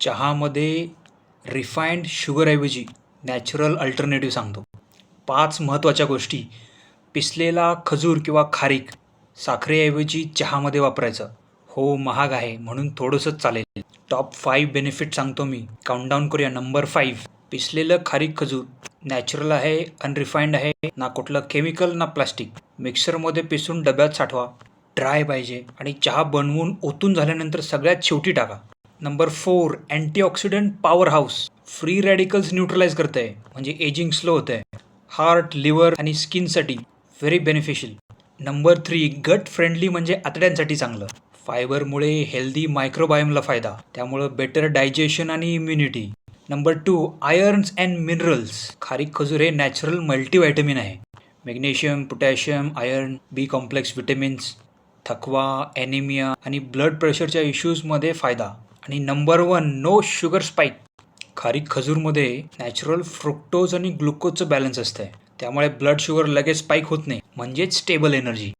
चहामध्ये refined शुगरऐवजी natural alternative सांगतो. पाच महत्त्वाच्या गोष्टी. पिसलेला खजूर किंवा खारीक साखरेऐवजी चहामध्ये वापरायचं. हो महाग आहे म्हणून थोडंसंच चालेल. टॉप फाईव्ह बेनिफिट सांगतो मी. काउंटडाऊन करूया. नंबर फाईव्ह पिसलेलं खारीक खजूर नॅचरल आहे अनरिफाईंड आहे ना कुठलं केमिकल ना प्लास्टिक मिक्सरमध्ये पिसून डब्यात साठवा. ड्राय पाहिजे आणि चहा बनवून ओतून झाल्यानंतर सगळ्यात शेवटी टाका. Number four antioxidant powerhouse free radicals neutralise करते आहे म्हणजे एजिंग स्लो होत आहे हार्ट लिव्हर आणि स्किनसाठी very beneficial number three gut friendly म्हणजे आतड्यांसाठी चांगलं. फायबरमुळे हेल्दी मायक्रोबायोमला फायदा. त्यामुळं बेटर डायजेशन आणि immunity number two irons and minerals खारीक खजूर हे नॅचरल मल्टीव्हायटमिन आहे. Magnesium potassium iron B complex vitamins थकवा ॲनिमिया आणि ब्लड प्रेशरच्या इश्यूजमध्ये फायदा. आणि number one no sugar spike खारी खजूरमध्ये नॅचरल फ्रुक्टोज आणि ग्लुकोजचं बॅलन्स असतं त्यामुळे ब्लड शुगर लगेच स्पाईक होत नाही. म्हणजेच स्टेबल एनर्जी